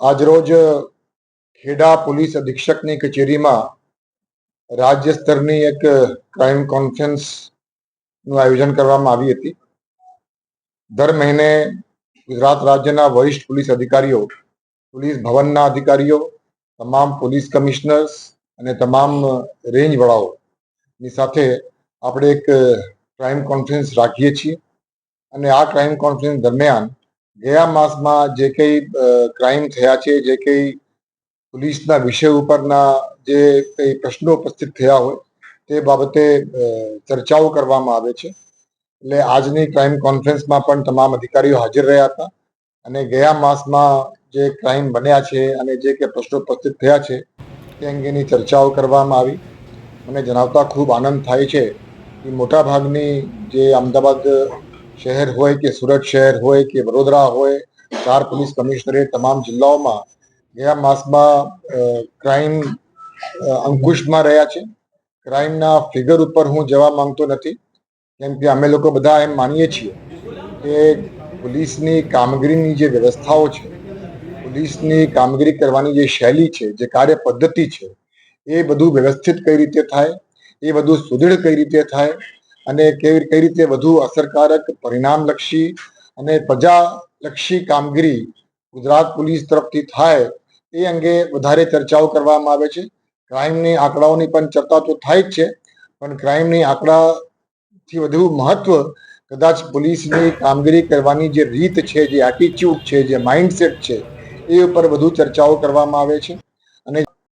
આજરોજ ખેડા પોલીસ અધિક્ષકની કચેરીમાં રાજ્ય સ્તરની એક ક્રાઇમ કોન્ફરન્સનું આયોજન કરવામાં આવી હતી. દર મહિને ગુજરાત રાજ્યના વરિષ્ઠ પોલીસ અધિકારીઓ, પોલીસ ભવનના અધિકારીઓ, તમામ પોલીસ કમિશનર્સ અને તમામ રેન્જ વડાઓની સાથે આપણે એક ક્રાઇમ કોન્ફરન્સ રાખીએ છીએ. અને આ ક્રાઇમ કોન્ફરન્સ દરમિયાન ગયા માસમાં જે કંઈ ક્રાઇમ થયા છે, જે કંઈ પોલીસના વિષય ઉપરના જે કંઈ પ્રશ્નો ઉપસ્થિત થયા હોય, તે બાબતે ચર્ચાઓ કરવામાં આવે છે. એટલે આજની ક્રાઇમ કોન્ફરન્સમાં પણ તમામ અધિકારીઓ હાજર રહ્યા હતા અને ગયા માસમાં જે ક્રાઇમ બન્યા છે અને જે કે પ્રશ્નો ઉપસ્થિત થયા છે, તે અંગેની ચર્ચાઓ કરવામાં આવી. મને જણાવતા ખૂબ આનંદ થાય છે કે મોટાભાગની જે અમદાવાદ શહેર હોય કે સુરત શહેર હોય કે વડોદરા હોય, ચાર પોલીસ કમિશનરેટ તમામ જિલ્લાઓમાં ગયા માસમાં ક્રાઇમ અંકુશમાં રહ્યા છે. ક્રાઇમના ફિગર ઉપર હું જવા માંગતો નથી. કેમ કે અમે લોકો બધા એમ માનીએ છીએ કે પોલીસની કામગીરીની જે વ્યવસ્થાઓ છે, પોલીસની કામગીરી કરવાની જે શૈલી છે, જે કાર્ય પદ્ધતિ છે, એ બધું વ્યવસ્થિત કઈ રીતે થાય, એ બધું સુદૃઢ કઈ રીતે થાય અને કેવી કઈ રીતે વધુ અસરકારક, પરિણામલક્ષી અને પ્રજાલક્ષી કામગીરી ગુજરાત પોલીસ તરફથી થાય એ અંગે વધારે ચર્ચાઓ કરવામાં આવે છે. ક્રાઇમની આંકડાઓની પણ ચર્ચા તો થાય જ છે, પણ ક્રાઇમની આંકડાથી વધુ મહત્વ કદાચ પોલીસની કામગીરી કરવાની જે રીત છે, જે એટીટ્યુડ છે, જે માઇન્ડસેટ છે, એ ઉપર વધુ ચર્ચાઓ કરવામાં આવે છે.